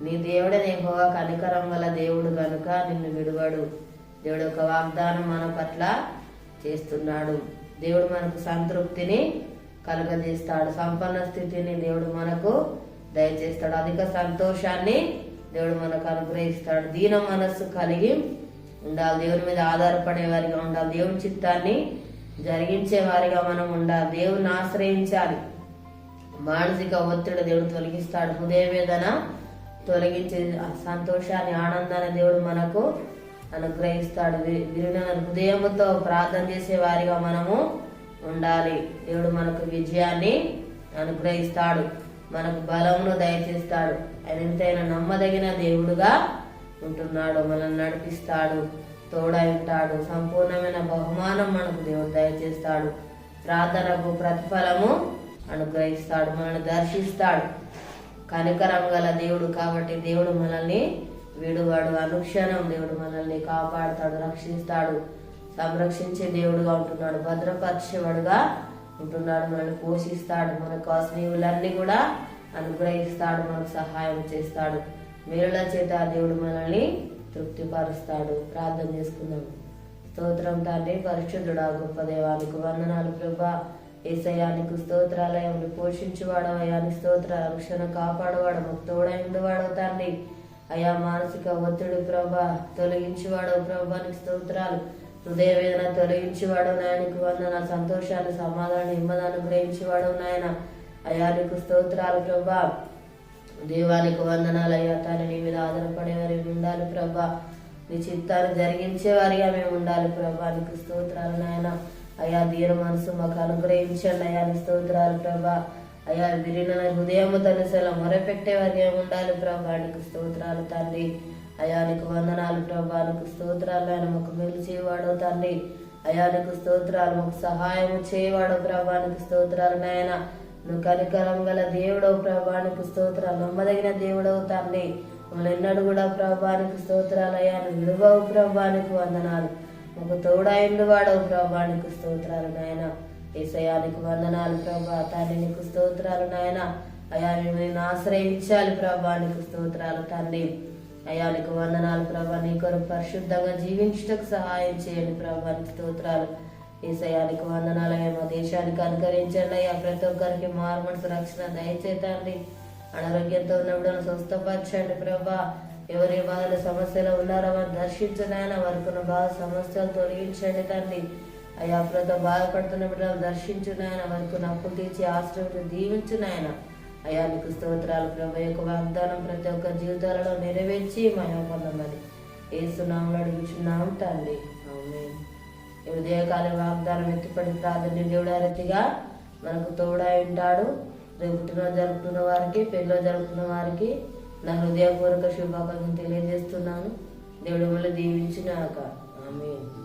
నీ దేవుడని నీహోవా కనికరం గల దేవుడు కనుక నిన్ను విడువడు. దేవుడు ఒక వాగ్దానం మన పట్ల చేస్తున్నాడు. దేవుడు మనకు సంతృప్తిని కలుగజేస్తాడు. సంపన్న స్థితిని దేవుడు మనకు దయచేస్తాడు. అధిక సంతోషాన్ని దేవుడు మనకు అనుగ్రహిస్తాడు. దీన మనస్సు కలిగి ఉండాలి. దేవుని మీద ఆధారపడే వారిగా ఉండాలి. దేవుని చిత్తాన్ని జరిగించే వారిగా మనం ఉండాలి. దేవుని ఆశ్రయించాలి. మానసిక ఒత్తిడి దేవుడు తొలగిస్తాడు. హృదయ వేదన తొలగించే సంతోషాన్ని ఆనందాన్ని దేవుడు మనకు అనుగ్రహిస్తాడు. వి- విరిగిన హృదయముతో ప్రార్థన చేసే వారిగా మనము ఉండాలి. దేవుడు మనకు విజయాన్ని అనుగ్రహిస్తాడు. మనకు బలమును దయచేస్తాడు. ఆయన ఎంతైనా నమ్మదగిన దేవుడుగా ఉంటున్నాడు. మనల్ని నడిపిస్తాడు. తోడై ఉంటాడు. సంపూర్ణమైన బహుమానం మనకు దేవుడు దయచేస్తాడు. ప్రార్థనకు ప్రతిఫలము అనుగ్రహిస్తాడు. మనల్ని దర్శిస్తాడు. కనికరం గల దేవుడు కాబట్టి దేవుడు మనల్ని విడువాడు. అనుక్షణం దేవుడు మనల్ని కాపాడుతాడు రక్షిస్తాడు. సంరక్షించే దేవుడుగా ఉంటున్నాడు. భద్రపరిచేవాడుగా ఉంటున్నాడు. మనల్ని పోషిస్తాడు. మన స్నేహితులన్నీ కూడా అనుగ్రహిస్తాడు. మనకు సహాయం చేస్తాడు. మేలుల చేత దేవుడు మనల్ని తృప్తిపరుస్తాడు. ప్రార్థన చేసుకుందాం. స్తోత్రం తండ్రి పరిశుద్ధుడా గొప్ప దేవానికి వందనాలు ప్రభా. ఏసయానికి స్తోత్రాలయములు పోషించువాడవయాని స్తోత్ర రక్షణ కాపాడువాడు మాకు తండ్రి. అయా మానసిక ఒత్తిడి ప్రభా తొలగించువాడు ప్రభానికి స్తోత్రాలు. హృదయ వేదన తొలగించువాడు నాయనకు వందన సంతోషాన్ని సమాధానం నెమ్మదాన్ని గ్రహించేవాడు నాయన. అయానికి స్తోత్రాలు ప్రభా. దేవానికి వందనాలు అయ్యా తాను నీ మీద ఆధారపడేవారి ఉండాలి ప్రభా? నీ చిత్తాన్ని జరిగించే వారిగా మేము ఉండాలి ప్రభా. నీకు స్తోత్రాలు నాయన. అయా దీన మనసు మాకు అనుగ్రహించండి. అయా నీ స్తోత్రాలు ప్రభా. అయా విరిన హృదయము తనుసల మొరపెట్టే వారిగా ఉండాలి ప్రభా. నీకు స్తోత్రాలు తండ్రి. అయా నీకు వందనాలు ప్రభా. నీకు స్తోత్రాలు ఆయన మాకు మేలు చేయవాడు తండ్రి. అయా నీకు స్తోత్రాలు మాకు సహాయం చేయవాడు ప్రభా. నీకు స్తోత్రాలు నాయన. నువ్వు కనికరం గల దేవుడవు ప్రభానికి స్తోత్రాలు నమ్మదగిన దేవుడవు తండ్రి. మమ్మల్ని ఎన్నడూ కూడా ప్రభానికి స్తోత్రాలు అయ్యా నువ్వు విడువవు ప్రభానికి వందనాలు. మాకు తోడైండు వాడవు ప్రభానికి స్తోత్రాలు నాయన. ఏసయానికి వందనాలు ప్రభా తండ్రి నీకు స్తోత్రాలు నాయన. అయా మేము నిన్ను ఆశ్రయించాలి ప్రభానికి స్తోత్రాలు తండ్రి. అయా నీకు వందనాలు ప్రభా నీ కొరకు పరిశుద్ధంగా జీవించటకు సహాయం చేయండి ప్రభానికి స్తోత్రాలు. ఏసయానికి వందనాలు అయ్యా మా దేశానికి అనుకరించండి అయ్యా ప్రతి ఒక్కరికి మారుమనసు రక్షణ దయచేతండి అనారోగ్యంతో ఉన్నప్పుడు స్వస్థపరచండి ప్రభా. ఎవరి బాధల సమస్యలు ఉన్నారో వారు దర్శించండి ఆయన వారికి ఉన్న బాధ సమస్యలు తొలగించండి తండ్రి. అయ్యా ప్రతి బాధపడుతున్న బిడ్డలు దర్శించుని ఆయన వారికి ఉన్న అప్పులు తీర్చి ఆశ్రమించి దీవించినాయన అయ్యా నీకు స్తోత్రాలు ప్రభు. యొక్క వాగ్దానం ప్రతి ఒక్క జీవితాలలో నెరవేర్చి మహిమ పొందమని ఏసునామలు అడుగుచున్నాం తండ్రి. ఈ ఉదయకాల వాగ్దానం ఎత్తిపడి ప్రాధాన్య దేవుడారతిగా మనకు తోడై ఉంటాడు. రేపు పుట్టినరోజు జరుపుకున్న వారికి పెళ్ళిలో జరుపుకున్న వారికి నా హృదయపూర్వక శుభాకాంక్షలు తెలియజేస్తున్నాను. దేవుడు వల్ల దీవించినాక. ఆమె